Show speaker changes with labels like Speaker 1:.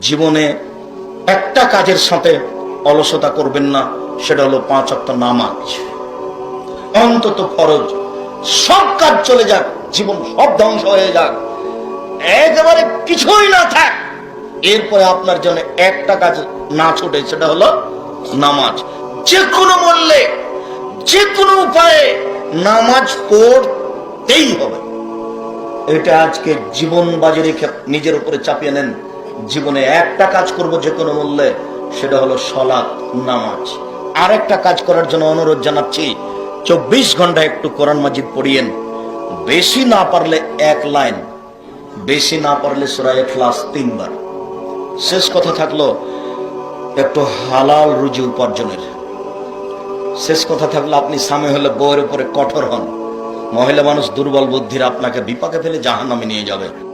Speaker 1: জীবনে একটা কাজের সাথে অলসতা করবেন না, সেটা হলো পাঁচ অক্ট নামাজ। অন্তত ফরজ। সব কাজ চলে যাক, জীবন সব ধ্বংস হয়ে যাক। একেবারে কিছুই না থাক। এরপরে আপনার জন্য একটা কাজ না ছুটে, সেটা হলো নামাজ। যে কোনো মূল্যে যে কোনো উপায়ে নামাজ পড়তেই হবে। এটা আজকে জীবন বাজে রেখে নিজের উপরে চাপিয়ে নেন। জীবনে একটা কাজ করব যে কোনো মূল্যে, সেটা হলো সলাৎ নামাজ। আর একটা কাজ করার জন্য অনুরোধ জানাচ্ছি, চব্বিশ ঘণ্টা একটু কোরআন মাজিদ পড়িয়েন। বেশি না পারলে এক লাইন, বেশি না পারলে সুরায় ক্লাস তিনবার। শেষ কথা থাকল, একটু হালাল রুজি উপার্জনের। শেষ কথা থাকল, আপনি স্বামী হলে বউয়ের উপরে কঠোর হন। মহিলা মানুষ দুর্বল বুদ্ধির আপনাকে বিপাকে ফেলে জাহান্নামে নিয়ে যাবে।